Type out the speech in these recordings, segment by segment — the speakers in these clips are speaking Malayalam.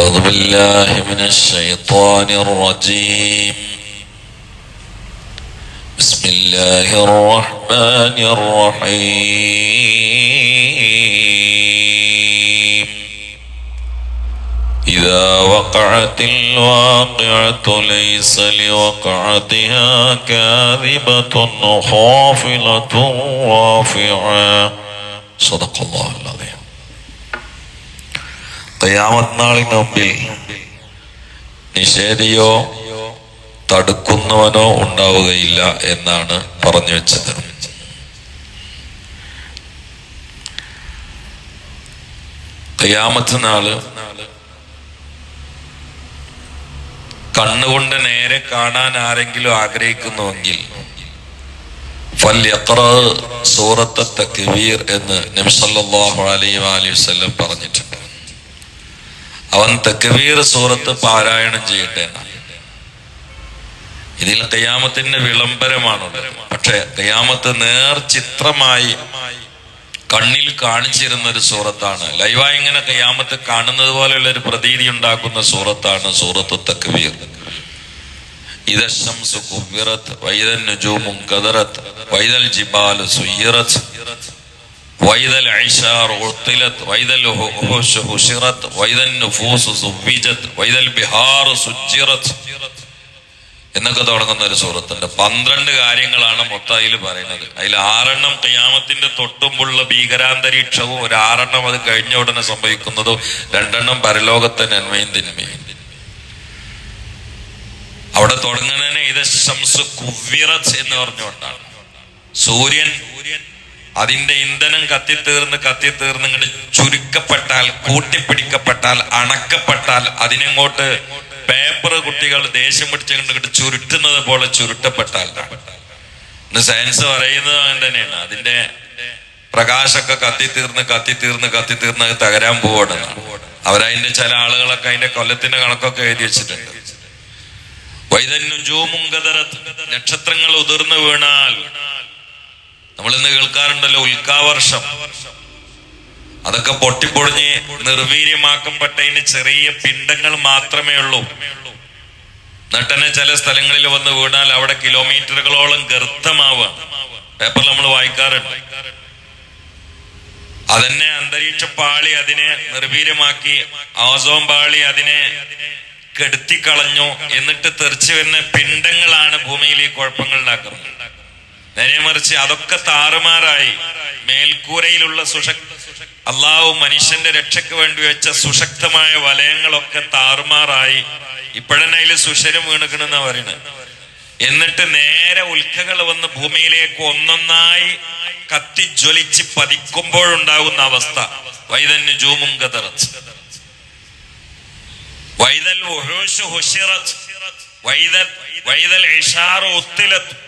أعوذ بالله من الشيطان الرجيم. بسم الله الرحمن الرحيم. إذا وقعت الواقعة ليس لوقعتها كاذبة خافلة رافعة. صدق الله العظيم. ഖിയാമത്ത് നാളിന് മുമ്പിൽ നിഷേധിയോ തടുക്കുന്നവനോ ഉണ്ടാവുകയില്ല എന്നാണ് പറഞ്ഞു വെച്ചത്. ഖിയാമത്ത് നാൾ കണ്ണുകൊണ്ട് നേരെ കാണാൻ ആരെങ്കിലും ആഗ്രഹിക്കുന്നുവെങ്കിൽ സൂറത്തത്തെ സൂറത്ത് തക്വീർ എന്ന് നബ്സല്ലാഹു അലൈ അലൈഹി വസ്ലം പറഞ്ഞിട്ടുണ്ട്. അവൻ തക്കബീർ സൂറത്ത് പാരായണം ചെയ്യട്ടെ ഇതിൽ കയ്യാമത്തിന്റെ വിളംബരമാണ് പക്ഷെ കയ്യാമത്ത് നേർചിത്രമായി കണ്ണിൽ കാണിച്ചിരുന്ന ഒരു സൂറത്താണ്. ലൈവായി ഇങ്ങനെ കയ്യാമത്ത് കാണുന്നത് പോലെയുള്ള ഒരു പ്രതീതി ഉണ്ടാക്കുന്ന സൂറത്താണ് സൂറത്ത് തക്വീർ. ഇതശംസു കുവ്വിറത്ത് വൈതൽ നുജൂമും കദറത്ത് വൈതൽ ജിബാൽ സുയ്യറത്ത് وإذا العشار عطلت وإذا الوحوش حشرت وإذا النفوس زوجت وإذا البحار سجرت എന്നൊക്കെ തുടങ്ങുന്ന ഒരു സൂറത്തുണ്ട് പന്ത്രണ്ട് കാര്യങ്ങളാണ് മൊത്തം അതിൽ പറയുന്നത് അതിൽ ആറെണ്ണം കയ്യാമത്തിന്റെ തൊട്ടുമുള്ള ഭീകരാന്തരീക്ഷവും ഒരു ആറെണ്ണം അത് കഴിഞ്ഞ ഉടനെ സംഭവിക്കുന്നതും രണ്ടെണ്ണം പരലോകത്തെ നന്മയും തിന്മയും അവിടെ തുടങ്ങുന്നതിന് ഇത് ശംസ് കുവ്വിറത്ത് എന്ന് പറഞ്ഞുകൊണ്ടാണ് സൂര്യൻ അതിന്റെ ഇന്ധനം കത്തിത്തീർന്ന് കത്തിത്തീർന്ന് ഇങ്ങോട്ട് ചുരുക്കപ്പെട്ടാൽ കൂട്ടിപ്പിടിക്കപ്പെട്ടാൽ അണക്കപ്പെട്ടാൽ അതിനെങ്ങോട്ട് പേപ്പർ കുട്ടികൾ ദേഷ്യം പിടിച്ചുകൊണ്ട് ഇങ്ങോട്ട് ചുരുട്ടുന്നത് പോലെ ചുരുട്ടപ്പെട്ടാൽ സയൻസ് പറയുന്നത് അങ്ങനെ തന്നെയാണ്. അതിന്റെ പ്രകാശമൊക്കെ കത്തിത്തീർന്ന് കത്തിത്തീർന്ന് കത്തിത്തീർന്ന് അത് തകരാൻ പോവാണ് അവരതിന്റെ ചില ആളുകളൊക്കെ അതിന്റെ കൊല്ലത്തിന്റെ കണക്കൊക്കെ എഴുതി വെച്ചിട്ടുണ്ട്. വൈതന്നുജൂമുങ്കതരത്ത് നക്ഷത്രങ്ങൾ ഉതിർന്നു വീണാൽ നമ്മൾ ഇന്ന് കേൾക്കാറുണ്ടല്ലോ ഉൽക്കാവർഷം. അതൊക്കെ പൊട്ടിപ്പൊടിഞ്ഞ് നിർവീര്യമാക്കപ്പെട്ടതിന് ചെറിയ പിണ്ടങ്ങൾ മാത്രമേ ഉള്ളൂ. നട്ടനെ ചില സ്ഥലങ്ങളിൽ വന്ന് വീണാൽ അവിടെ കിലോമീറ്ററുകളോളം ഗർത്തമാവുക. പേപ്പർ നമ്മൾ വായിക്കാറുണ്ട്. അതന്നെ അന്തരീക്ഷ പാളി അതിനെ നിർവീര്യമാക്കി ആസോൺ പാളി അതിനെ കെടുത്തിക്കളഞ്ഞു. എന്നിട്ട് തെറിച്ചു വരുന്ന പിണ്ടങ്ങളാണ് ഭൂമിയിൽ ഈ കുഴപ്പങ്ങൾ ഉണ്ടാക്കുന്നത്. നേരെ മറിച്ച് അതൊക്കെ താറുമാറായി. മേൽക്കൂരയിലുള്ള സുഷക് അള്ളാഹു മനുഷ്യന്റെ രക്ഷയ്ക്ക് വേണ്ടി വെച്ച സുശക്തമായ വലയങ്ങളൊക്കെ താറുമാറായി. ഇപ്പോഴന്നെ അതിൽ സുഷരം വീണുകണെന്ന പറയുന്നത് എന്നിട്ട് നേരെ ഉൽക്കകൾ വന്ന് ഭൂമിയിലേക്ക് ഒന്നൊന്നായി കത്തിജ്വലിച്ച് പതിക്കുമ്പോഴുണ്ടാകുന്ന അവസ്ഥ. വൈതന്യ ജൂമും കതറച്ച് വൈതൽ വൈതൽ വൈതൽ ഇഷാറ് ഒത്തിലെത്തും.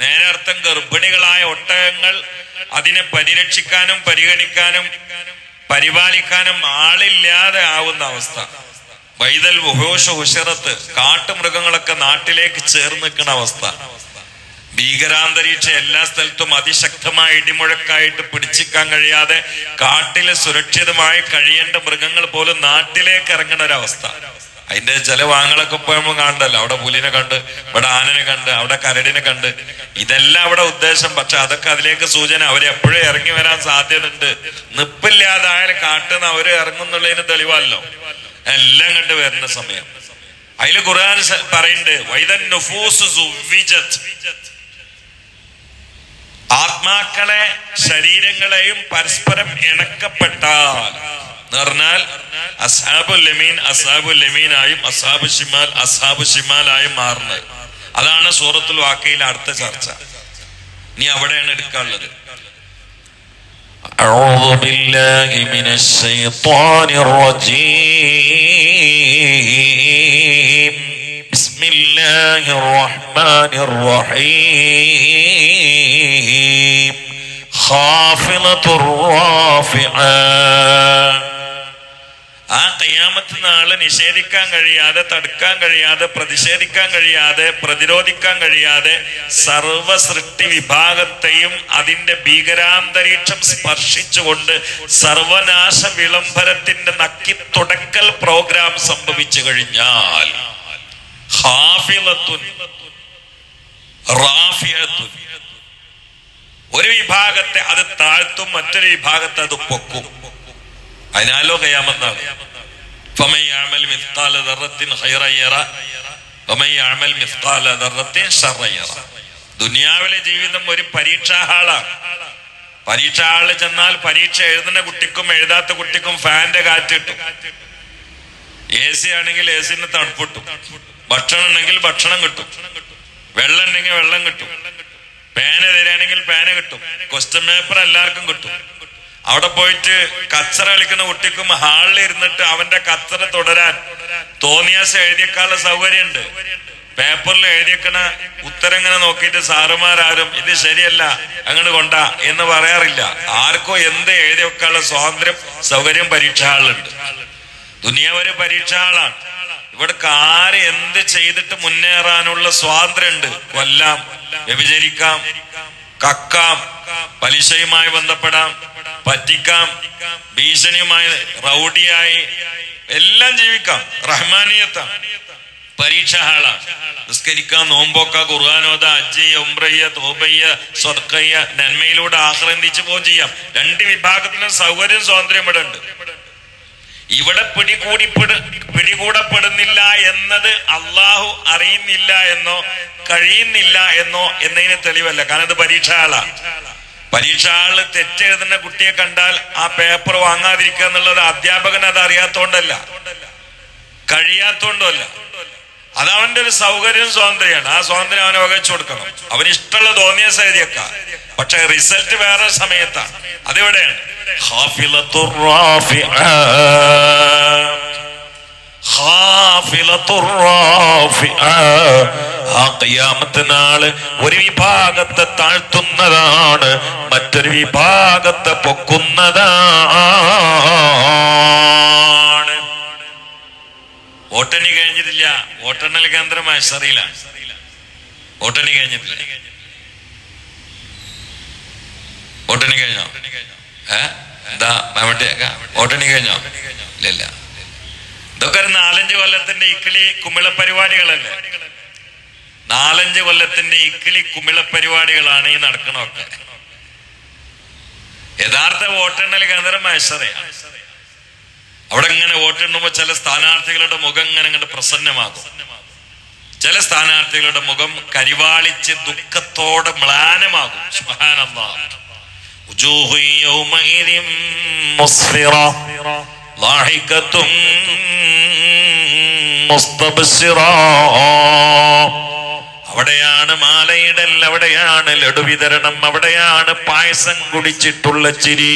നേരർത്ഥം ഗർഭിണികളായ ഒട്ടകങ്ങൾ അതിനെ പരിരക്ഷിക്കാനും പരിഗണിക്കാനും പരിപാലിക്കാനും ആളില്ലാതെ ആവുന്ന അവസ്ഥ. വൈതൽ വുഹോഷ ഹുഷറത്ത് കാട്ടുമൃഗങ്ങളൊക്കെ നാട്ടിലേക്ക് ചേർന്ന് നിൽക്കുന്ന അവസ്ഥ. ഭീകരാന്തരീക്ഷം എല്ലാ സ്ഥലത്തും അതിശക്തമായ ഇടിമുഴക്കായിട്ട് പിടിച്ചിക്കാൻ കഴിയാതെ കാട്ടിൽ സുരക്ഷിതമായി കഴിയേണ്ട മൃഗങ്ങൾ പോലും നാട്ടിലേക്ക് ഇറങ്ങുന്ന ഒരവസ്ഥ. അതിന്റെ ചില വാങ്ങളൊക്കെ ഇപ്പൊ നമ്മൾ കാണണ്ടല്ലോ അവിടെ പുലിനെ കണ്ട് ഇവിടെ ആനനെ കണ്ട് അവിടെ കരടിനെ കണ്ട്. ഇതെല്ലാം അവിടെ ഉദ്ദേശം. പക്ഷെ അതൊക്കെ അതിലേക്ക് സൂചന. അവരെപ്പോഴും ഇറങ്ങി വരാൻ സാധ്യതയുണ്ട്. നിപ്പില്ലാതായാലും കാട്ടുന്ന അവർ ഇറങ്ങുന്നുള്ളതിന് തെളിവല്ലോ. എല്ലാം കണ്ട് വരുന്ന സമയം. അതിൽ ഖുർആൻ പറയുന്നുണ്ട് വൈദൻ. ആത്മാക്കളെ ശരീരങ്ങളെയും പരസ്പരം ഇണക്കപ്പെട്ടാൽ എന്ന് പറഞ്ഞാൽ അസാബു ലമീൻ അസാബു ലമീനായും അസാബു ഷിമാൽ അസാബു ഷിമാലായും മാറുന്നത് അതാണ് സൂറത്തുൽ വാക്കയിലെ അടുത്ത ചർച്ച നീ അവിടെയാണ് എടുക്കാനുള്ളത് أعوذ بالله من الشيطان الرجيم بسم الله الرحمن الرحيم خافضة رافعة ആ കയ്യാമത്ത് നാളെ നിഷേധിക്കാൻ കഴിയാതെ തടുക്കാൻ കഴിയാതെ പ്രതിഷേധിക്കാൻ കഴിയാതെ പ്രതിരോധിക്കാൻ കഴിയാതെ സർവ സൃഷ്ടി വിഭാഗത്തെയും അതിന്റെ ഭീകരാന്തരീക്ഷം സ്പർശിച്ചുകൊണ്ട് സർവനാശ വിളംബരത്തിന്റെ നക്കി തുടക്കൽ പ്രോഗ്രാം സംഭവിച്ചു കഴിഞ്ഞാൽ ഒരു വിഭാഗത്തെ അത് താഴ്ത്തും മറ്റൊരു വിഭാഗത്തെ അത് പൊക്കും. അതിനാലോ കയ്യാമത്താണ് ദുനിയാവിലെ ജീവിതം ഒരു പരീക്ഷാ ഹാളാണ്. പരീക്ഷാ ഹാളിൽ ചെന്നാൽ പരീക്ഷ എഴുതുന്ന കുട്ടിക്കും എഴുതാത്ത കുട്ടിക്കും ഫാന്റെ കാറ്റിട്ടു എ സി ആണെങ്കിൽ എ സിന് തണുപ്പിട്ടു. ഭക്ഷണം ഉണ്ടെങ്കിൽ ഭക്ഷണം കിട്ടും. വെള്ളം ഉണ്ടെങ്കിൽ വെള്ളം കിട്ടും. പേന തരാണെങ്കിൽ പേന കിട്ടും. ക്വസ്റ്റ്യൻ പേപ്പർ എല്ലാവർക്കും കിട്ടും. അവിടെ പോയിട്ട് കച്ചറ കളിക്കുന്ന കുട്ടിക്കും ഹാളിൽ ഇരുന്നിട്ട് അവന്റെ കച്ചറ തുടരാൻ തോന്നിയാശ എഴുതിയേക്കാനുള്ള സൗകര്യമുണ്ട്. പേപ്പറിൽ എഴുതിയേക്കണ ഉത്തരം ഇങ്ങനെ നോക്കിയിട്ട് സാറുമാരാരും ഇത് ശരിയല്ല അങ്ങോട്ട് കൊണ്ട എന്ന് പറയാറില്ല. ആർക്കോ എന്ത് എഴുതി വെക്കാനുള്ള സ്വാതന്ത്ര്യം സൗകര്യം പരീക്ഷ ഹാളുണ്ട് ഒരു പരീക്ഷ ഹാളാണ്. ആര് എന്ത് ചെയ്തിട്ട് മുന്നേറാനുള്ള സ്വാതന്ത്ര്യമുണ്ട് കൊല്ലാം വ്യഭിചരിക്കാം കക്കാം പലിശയുമായി ബന്ധപ്പെടാം പറ്റിക്കാം ഭീഷണിയുമായി റൗഡിയായി എല്ലാം ജീവിക്കാം. റഹ്മാനിയത്ത. പരീക്ഷ ഹാള. നിസ്കരിക്കാം നോമ്പോക്ക ഖുർആാനോദ അജ്ജയ്യ ഉംറയ്യ തോബയ്യ സ്വർക്കയ്യ നന്മയിലൂടെ ആക്രന്തിച്ചു പോവുകയും ചെയ്യാം. രണ്ട് വിഭാഗത്തിനും സൗകര്യം സ്വാതന്ത്ര്യം ഇവിടെ ഉണ്ട് ഇവിടെ പിടികൂടി പിടികൂടപ്പെടുന്നില്ല എന്നത് അള്ളാഹു അറിയുന്നില്ല എന്നോ കഴിയുന്നില്ല എന്നോ എന്നതിന് തെളിവല്ല. കാരണം ഇത് പരീക്ഷാളാ പരീക്ഷാൾ തെറ്റെഴുതുന്ന കുട്ടിയെ കണ്ടാൽ ആ പേപ്പർ വാങ്ങാതിരിക്കുക എന്നുള്ളത് അധ്യാപകൻ അത് അറിയാത്തോണ്ടല്ല. കഴിയാത്തോണ്ടല്ല. അത് അവന്റെ ഒരു സൗകര്യം സ്വാതന്ത്ര്യമാണ്. ആ സ്വാതന്ത്ര്യം അവനെ വകച്ചു കൊടുക്കണം. അവന് ഇഷ്ടമുള്ള തോന്നിയ സൈതിയൊക്ക പക്ഷെ റിസൾട്ട് വേറെ സമയത്താണ്. അതെവിടെയാണ്? ഖാഫിലത്തുർ റാഫിഅ. ഖാഫിലത്തുർ റാഫിഅ. ആ കയ്യാമത്തെ നാൾ ഒരു വിഭാഗത്തെ താഴ്ത്തുന്നതാണ് മറ്റൊരു വിഭാഗത്തെ പൊക്കുന്നതാണ്. വോട്ടെണ്ണി കഴിഞ്ഞിട്ടില്ല. വോട്ടെണ്ണൽ കേന്ദ്രം മത്സറിയിലാണ് വോട്ടെണ്ണി കഴിഞ്ഞിട്ടില്ല. വോട്ടെണ്ണി കഴിഞ്ഞോ? വോട്ടെണ്ണി കഴിഞ്ഞോ? ഇല്ല ഇല്ല. ഇതൊക്കെ ഒരു നാലഞ്ച് കൊല്ലത്തിന്റെ ഇക്കിളി കുമിള പരിപാടികളല്ലേ? നാലഞ്ച് കൊല്ലത്തിന്റെ ഇക്കിളി കുമിള പരിപാടികളാണ് ഈ നടക്കണൊക്കെ യഥാർത്ഥ വോട്ടെണ്ണൽ കേന്ദ്രം മഹേശ്വരയാണ് അവിടെ ഇങ്ങനെ വോട്ടെണ്ണുമ്പോ ചില സ്ഥാനാർത്ഥികളുടെ മുഖം ഇങ്ങനെ ഇങ്ങോട്ട് പ്രസന്നമാകും. ചില സ്ഥാനാർത്ഥികളുടെ മുഖം കരിവാളിച്ച് ദുഃഖത്തോടെ മ്ലാനമാകും. ലാഹിക്കത്തും മുസ്തബസിറ. അവിടെയാണ് മാലയിടൽ അവിടെയാണ് ലഡു വിതരണം അവിടെയാണ് പായസം കുടിച്ചിട്ടുള്ള ചിരി.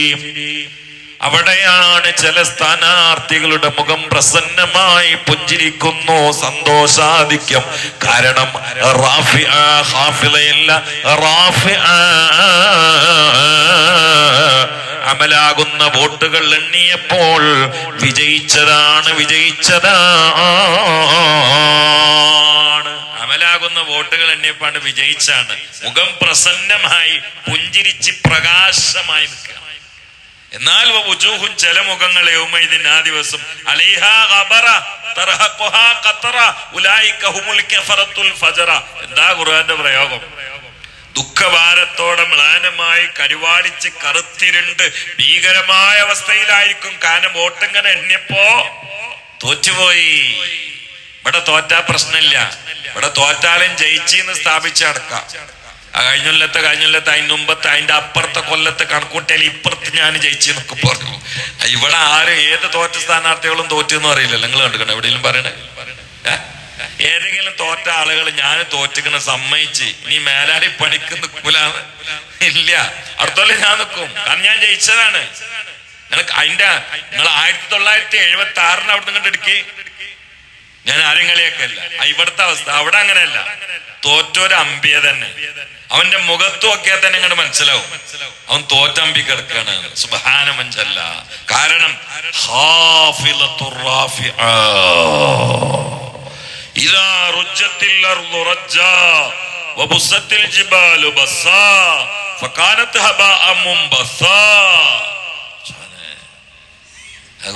അവിടെയാണ് ചില സ്ഥാനാർത്ഥികളുടെ മുഖം പ്രസന്നമായി പുഞ്ചിരിക്കുന്നു സന്തോഷാധിക്യം. കാരണം റാഫി ഹാഫിലയല്ല റാഫി അമലാകുന്ന വോട്ടുകൾ എണ്ണിയപ്പോൾ വിജയിച്ചതാണ് വിജയിച്ചതാണ്. അമലാകുന്ന വോട്ടുകൾ എണ്ണിയപ്പാണ് വിജയിച്ചാണ്. മുഖം പ്രസന്നമായി പുഞ്ചിരിച്ച് പ്രകാശമായി നിൽക്കുക. എന്നാൽ വുജൂഹും ചില മുഖങ്ങൾ യൗമൈദിൻ ആ ദിവസം എന്താ ഖുർആന്റെ പ്രയോഗം? ദുഃഖഭാരത്തോടെ മ്ലാനമായി കരുവാടിച്ച് കറുത്തിരുണ്ട് ഭീകരമായ അവസ്ഥയിലായിരിക്കും. കാരണം വോട്ടിങ്ങനെ എണ്ണിയപ്പോ തോറ്റുപോയി. ഇവിടെ തോറ്റാ പ്രശ്നമില്ല. ഇവിടെ തോറ്റാലും ജയിച്ചിന്ന് സ്ഥാപിച്ചടക്ക ആ കഴിഞ്ഞ കൊല്ലത്തെ കഴിഞ്ഞ കൊല്ലത്തെ അതിന് മുമ്പത്തെ അതിന്റെ അപ്പുറത്തെ കൊല്ലത്തെ കണക്കൂട്ടിയാൽ ഇപ്പുറത്ത് ഞാൻ ജയിച്ചു എന്നൊക്കെ പറഞ്ഞു. ഇവിടെ ആരും ഏത് തോറ്റ സ്ഥാനാർത്ഥികളും തോറ്റു എന്ന് അറിയില്ല നിങ്ങൾ കണ്ടുക്കണം എവിടെയെങ്കിലും പറയണേ? ഏതെങ്കിലും തോറ്റ ആളുകൾ ഞാൻ തോറ്റിക്കണ സമ്മതിച്ച് ഇനി മേലാടി പണിക്ക് നിൽക്കൂലാന്ന് ഇല്ല. അടുത്തോലെ ഞാൻ നിൽക്കും. കാരണം ഞാൻ ജയിച്ചതാണ്. നിങ്ങൾക്ക് അതിന്റെ നിങ്ങൾ ആയിരത്തി തൊള്ളായിരത്തി എഴുപത്തി ആറിന് അവിടെ നിന്ന് എടുക്കി. ഞാൻ ആരും കളിയാക്കല്ല ഇവിടുത്തെ അവസ്ഥ അവിടെ അങ്ങനെയല്ല. തോറ്റൊരു അമ്പിയ തന്നെ. അവന്റെ മുഖത്ത് നോക്കിയാൽ തന്നെ ഇങ്ങോട്ട് മനസ്സിലാവും. അവൻ തോറ്റമ്പി കിടക്കാണ്. സുബഹാന മഞ്ചല്ല കാരണം ജിബാലു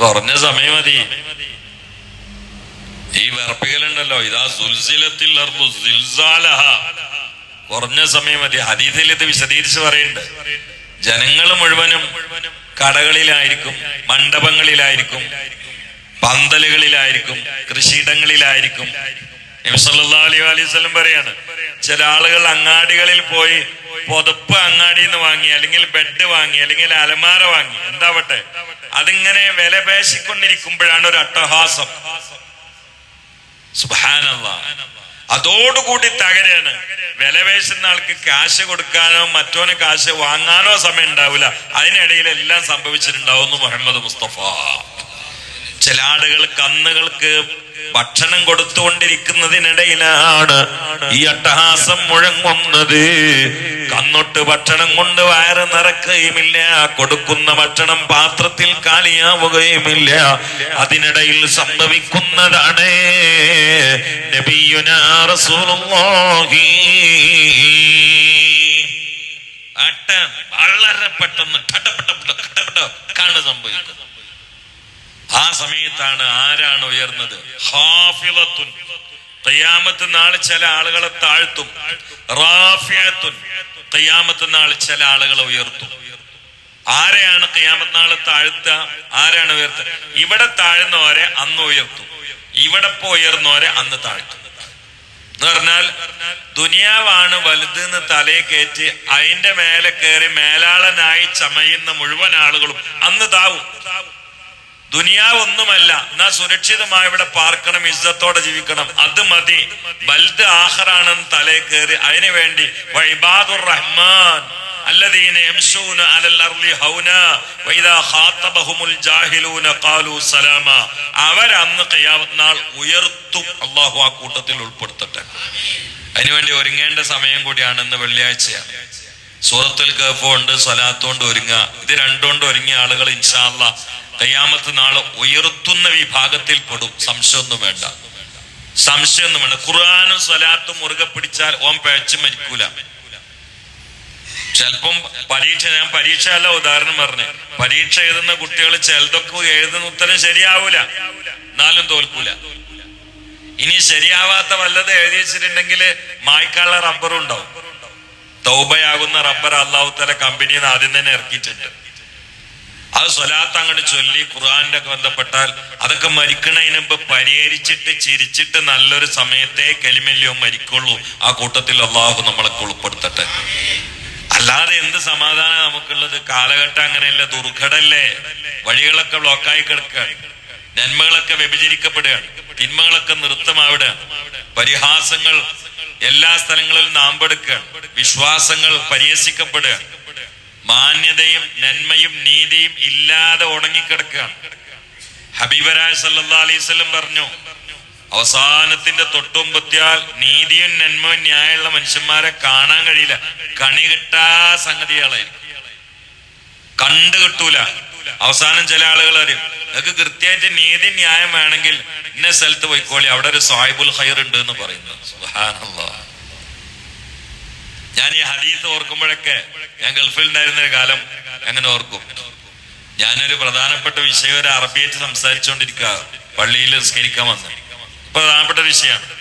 കുറഞ്ഞ സമയം മതി. ഈ വിറപ്പിക്കലുണ്ടല്ലോ. ഇതാ സുൽസിലത്തിൽ കുറഞ്ഞ സമയം മതി. ഹദീസിൽ ഇത് വിശദീകരിച്ച് പറയുന്നുണ്ട്. ജനങ്ങൾ മുഴുവനും കടകളിലായിരിക്കും മണ്ഡപങ്ങളിലായിരിക്കും പന്തലുകളിലായിരിക്കും കൃഷിയിടങ്ങളിലായിരിക്കും. നബി സല്ലല്ലാഹു അലൈഹി പറയാണ് ചില ആളുകൾ അങ്ങാടികളിൽ പോയി പുതപ്പ് അങ്ങാടിയിൽ നിന്ന് വാങ്ങി അല്ലെങ്കിൽ ബെഡ് വാങ്ങി അല്ലെങ്കിൽ അലമാര വാങ്ങി. എന്താവട്ടെ? അതിങ്ങനെ വില പേശിക്കൊണ്ടിരിക്കുമ്പോഴാണ് ഒരു അട്ടഹാസം. അതോടുകൂടി തകരാണ്. വില പേശുന്ന ആൾക്ക് കാശ് കൊടുക്കാനോ മറ്റോന് കാശ് വാങ്ങാനോ സമയം ഉണ്ടാവില്ല അതിനിടയിൽ എല്ലാം സംഭവിച്ചിട്ടുണ്ടാവുന്നു മുഹമ്മദ് മുസ്തഫ. ചില ആളുകൾ കന്നുകൾക്ക് ഭക്ഷണം കൊടുത്തുകൊണ്ടിരിക്കുന്നതിനിടയിലാണ് ഈ അട്ടഹാസം മുഴങ്ങുന്നത് കന്നൊട്ട് ഭക്ഷണം കൊണ്ട് വയറ് നിറക്കുകയുമില്ല കൊടുക്കുന്ന ഭക്ഷണം പാത്രത്തിൽ കാലിയാവുകയുമില്ല അതിനിടയിൽ സംഭവിക്കുന്നതാണ് നബിയുനാ റസൂലുള്ളാഹി വളരെ പെട്ടെന്ന് കാണു സംഭവിക്കുന്നത് ആ സമയത്താണ് ആരാണ് ഉയർന്നത്? ഹാഫിളത്തുൻ. തയ്യാമത്ത് നാൾ ചില ആളുകളെ താഴ്ത്തും. റാഫിയത്തുൻ. തയ്യാമത്ത് നാൾ ചില ആളുകളെ ഉയർത്തും. ആരെയാണ് കയ്യാമത്ത് നാൾ താഴ്ത്തുക? ആരാണ് ഉയർത്തുക? ഇവിടെ താഴ്ന്നവരെ അന്ന് ഉയർത്തും. ഇവിടെ ഉയർന്നവരെ അന്ന് താഴ്ത്തും. എന്ന് പറഞ്ഞാൽ ദുനിയാവാണ് വലുത് എന്ന് തലയെ കയറ്റി അതിന്റെ മേലെ കയറി മേലാളനായി ചമയുന്ന മുഴുവൻ ആളുകളും അന്ന് താവും. ദുനിയാവ് ഒന്നുമല്ല എന്നാ സുരക്ഷിതമായി ഇവിടെ പാർക്കണം ഇസ്സത്തോടെ ജീവിക്കണം അത് മതി ബൽദ് ആഹറാണെന്ന് തലേ കയറി അതിനു വേണ്ടി വൈബാദുർ റഹ്മാൻ الذين يمشون على الارض هونا واذا خاطبهم الجاهلون قالوا سلاما അവരന്ന് ഖിയാമത്ത് നാൾ ഉയർത്തും അള്ളാഹു ആ കൂട്ടത്തിൽ ഉൾപ്പെടുത്തട്ടെ അതിനുവേണ്ടി ഒരുങ്ങേണ്ട സമയം കൂടിയാണ് ഇന്ന് വെള്ളിയാഴ്ചയാണ് സൂറത്തുൽ കഹഫ് കൊണ്ട് സ്വലാത്ത് കൊണ്ട് ഒരുങ്ങുക ഇത് രണ്ടുകൊണ്ട് ഒരുങ്ങിയ ആളുകൾ ഇൻഷാല്ല കയ്യാമത്ത് നാളെ ഉയർത്തുന്ന വിഭാഗത്തിൽ പെടും. സംശയമൊന്നും വേണ്ട. സംശയമൊന്നും വേണ്ട. ഖുർആാനും സ്വലാത്തും മുറുകെ പിടിച്ചാൽ ഓം പിഴച്ചു മരിക്കൂല. ചിലപ്പം പരീക്ഷ ഞാൻ പരീക്ഷ അല്ല ഉദാഹരണം പറഞ്ഞു. പരീക്ഷ എഴുതുന്ന കുട്ടികൾ ചിലതൊക്കെ എഴുതുന്ന ഉത്തരം ശരിയാവൂല. എന്നാലും തോൽക്കൂല. ഇനി ശരിയാവാത്ത വല്ലത് എഴുതി വെച്ചിട്ടുണ്ടെങ്കിൽ മായ്ക്കാനുള്ള റബ്ബറും ഉണ്ടാവും. തൗബയാകുന്ന റബ്ബർ അള്ളാഹുത്തല തല കമ്പനിയിൽ ആദ്യം തന്നെ ഇറക്കിയിട്ടുണ്ട്. അത് സ്വലാത്ത് അങ്ങോട്ട് ചൊല്ലി ഖുർആന്റെ ഒക്കെ ബന്ധപ്പെട്ടാൽ അതൊക്കെ മരിക്കണതിന് മുമ്പ് പരിഹരിച്ചിട്ട് ചിരിച്ചിട്ട് നല്ലൊരു സമയത്തെ കലിമല്യോ മരിക്കുള്ളൂ. ആ കൂട്ടത്തിൽ അള്ളാഹു നമ്മളൊക്കെ ഉൾപ്പെടുത്തട്ടെ അല്ലാതെ എന്ത് സമാധാനം നമുക്കുള്ളത്? കാലഘട്ടം അങ്ങനെയല്ല ദുർഘടല്ലേ? വഴികളൊക്കെ ബ്ലോക്കായി കിടക്കുകയാണ് നന്മകളൊക്കെ വ്യഭിചരിക്കപ്പെടുകയാണ്. തിന്മകളൊക്കെ നൃത്തമാവിടുകയാണ്. പരിഹാസങ്ങൾ എല്ലാ സ്ഥലങ്ങളിലും നാമ്പെടുക്കുകയാണ്. വിശ്വാസങ്ങൾ പരിഹസിക്കപ്പെടുകയാണ്. മാന്യതയും നന്മയും നീതിയും ഇല്ലാതെ ഉണങ്ങിക്കിടക്കുകയാണ്. ഹബീബരായ സല്ലാ അലൈവല്ലം പറഞ്ഞു അവസാനത്തിന്റെ തൊട്ടുമ്പത്തിയാൽ നീതിയും നന്മയും ന്യായമുള്ള മനുഷ്യന്മാരെ കാണാൻ കഴിയില്ല. കണി കിട്ടാ സംഗതികളായിരിക്കും കണ്ടു കിട്ടൂല. അവസാനം ചില ആളുകൾ അറിയും നിങ്ങൾക്ക് കൃത്യമായിട്ട് നീതി ന്യായം വേണമെങ്കിൽ ഇന്ന സ്ഥലത്ത് പോയിക്കോളി അവിടെ ഒരു സാഹിബുൽ ഹൈർ ഉണ്ട് എന്ന് പറയുന്നു. സുബ്ഹാനല്ലാഹ്. ഞാൻ ഈ ഹദീസ് ഓർക്കുമ്പോഴൊക്കെ ഞാൻ ഗൾഫിൽ ഉണ്ടായിരുന്ന ഒരു കാലം അങ്ങനെ ഓർക്കും. ഞാനൊരു പ്രധാനപ്പെട്ട വിഷയം ഒരു അറബിയായിട്ട് സംസാരിച്ചുകൊണ്ടിരിക്കുക പള്ളിയിൽ നിസ്കരിക്കാൻ വന്നു. പ്രധാനപ്പെട്ട വിഷയമാണ്.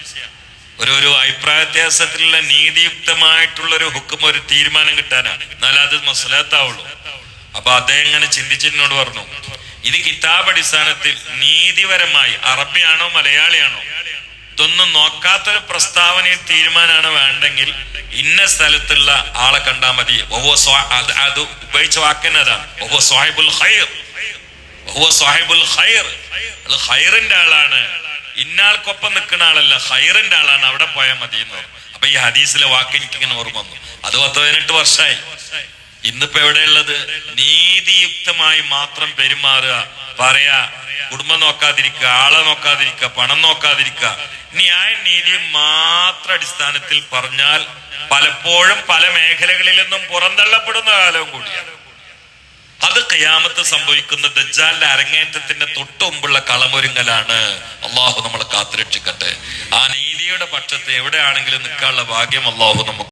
ഒരു ഒരു അഭിപ്രായ വ്യത്യാസത്തിലുള്ള നീതിയുക്തമായിട്ടുള്ള ഒരു ഹുക്കും ഒരു തീരുമാനം കിട്ടാനാണ്. എന്നാൽ അത് മസലാത്താവുള്ളൂ. അപ്പൊ അദ്ദേഹം ഇങ്ങനെ ചിന്തിച്ചതിനോട് പറഞ്ഞു ഇത് കിതാബ് അടിസ്ഥാനത്തിൽ നീതിപരമായി അറബിയാണോ മലയാളിയാണോ? ഇതൊന്നും നോക്കാത്തൊരു പ്രസ്താവനയിൽ തീരുമാനമാണ് വേണ്ടെങ്കിൽ ഇന്ന സ്ഥലത്തുള്ള ആളെ കണ്ടാൽ മതി. അത് ഉപയോഗിച്ച വാക്കുന്നതാണ് ഹൈറിന്റെ ആളാണ്. ഇന്നാൾക്കൊപ്പം നിൽക്കുന്ന ആളല്ല. ഹൈറിന്റെ ആളാണ്. അവിടെ പോയാൽ മതി എന്ന്. അപ്പൊ ഈ ഹദീസിലെ വാക്ക് എനിക്കിങ്ങനെ ഓർമ്മ വന്നു. അത് പത്ത് പതിനെട്ട് വർഷമായി ഇന്നിപ്പോ എവിടെയുള്ളത്? നീതിയുക്തമായി മാത്രം പെരുമാറുക. പറയാ കുടുംബം നോക്കാതിരിക്കുക ആളെ നോക്കാതിരിക്കുക പണം നോക്കാതിരിക്കുക. ന്യായ നീതി മാത്ര അടിസ്ഥാനത്തിൽ പറഞ്ഞാൽ പലപ്പോഴും പല മേഖലകളിൽ നിന്നും പുറന്തള്ളപ്പെടുന്ന കാലവും കൂടിയാണ്. അത് കയാമത്ത് സംഭവിക്കുന്ന ദജ്ജാലിന്റെ അരങ്ങേറ്റത്തിന്റെ തൊട്ടു മുമ്പുള്ള കളമൊരുങ്ങലാണ്. അള്ളാഹു നമ്മളെ കാത്തുരക്ഷിക്കട്ടെ. ആ നീതിയുടെ പക്ഷത്ത് എവിടെയാണെങ്കിലും നിൽക്കാനുള്ള ഭാഗ്യം അള്ളാഹു നമുക്ക്